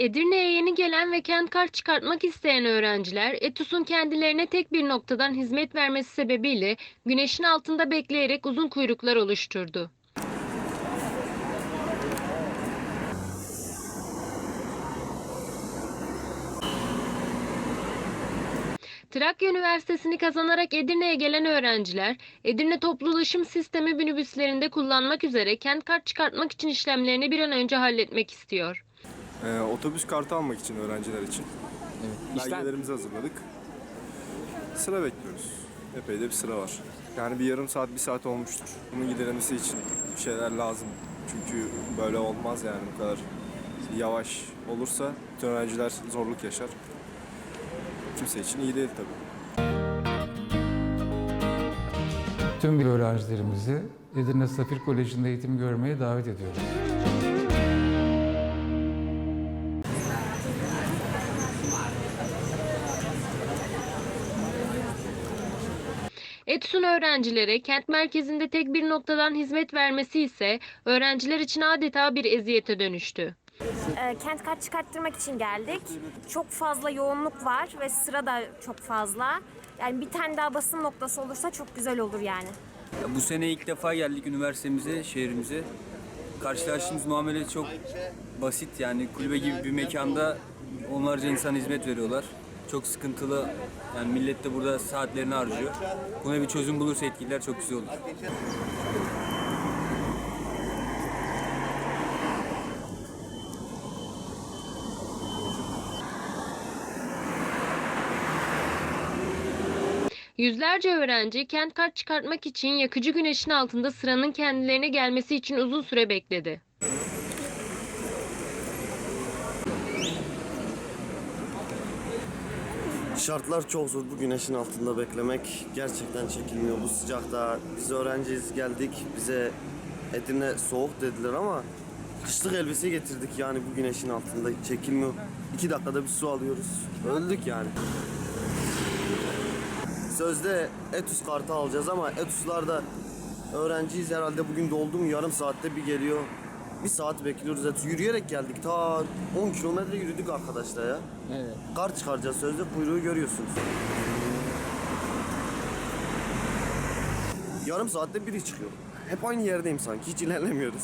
Edirne'ye yeni gelen ve kent kart çıkartmak isteyen öğrenciler, ETUS'un kendilerine tek bir noktadan hizmet vermesi sebebiyle güneşin altında bekleyerek uzun kuyruklar oluşturdu. Trakya Üniversitesi'ni kazanarak Edirne'ye gelen öğrenciler, Edirne toplu ulaşım sistemi minibüslerinde kullanmak üzere kent kart çıkartmak için işlemlerini bir an önce halletmek istiyor. Ee, otobüs kartı almak için öğrenciler için. İşten Belgelerimizi hazırladık. Sıra bekliyoruz. Epey de bir sıra var. Yani bir yarım saat, bir saat olmuştur. Bunun giderilmesi için bir şeyler lazım. Çünkü böyle olmaz yani bu kadar yavaş olursa öğrenciler zorluk yaşar. Kimse için iyi değil tabii. Tüm öğrencilerimizi Edirne Safir Koleji'nde eğitim görmeye davet ediyoruz. ETUS'un öğrencilere kent merkezinde tek bir noktadan hizmet vermesi ise öğrenciler için adeta bir eziyete dönüştü. E, kent kart çıkarttırmak için geldik. Çok fazla yoğunluk var ve sıra da çok fazla. Yani bir tane daha basın noktası olursa çok güzel olur yani. Ya bu sene ilk defa geldik üniversitemize, şehrimize. Karşılaştığımız muamele çok basit yani kulübe gibi bir mekanda onlarca insan hizmet veriyorlar. Çok sıkıntılı yani millet de burada saatlerini harcıyor. Buna bir çözüm bulursa etkiler çok güzel olur. Yüzlerce öğrenci kent kart çıkartmak için yakıcı güneşin altında sıranın kendilerine gelmesi için uzun süre bekledi. Şartlar çok zor. Bu güneşin altında beklemek gerçekten çekilmiyor. Bu sıcakta biz öğrenciyiz geldik. Bize Edirne soğuk dediler ama kışlık elbise getirdik yani bu güneşin altında çekilmiyor. İki dakikada bir su alıyoruz. Öldük yani. Sözde Etus kartı alacağız ama Etus'lar da öğrenciyiz herhalde bugün doldu mu yarım saatte bir geliyor. Bir saat bekliyoruz. Etus. Yürüyerek geldik. Ta 10 kilometre yürüdük arkadaşlar ya. Evet. Kar çıkaracağız sözde kuyruğu görüyorsunuz. Yarım saatte biri çıkıyor. Hep aynı yerdeyim sanki hiç ilerlemiyoruz.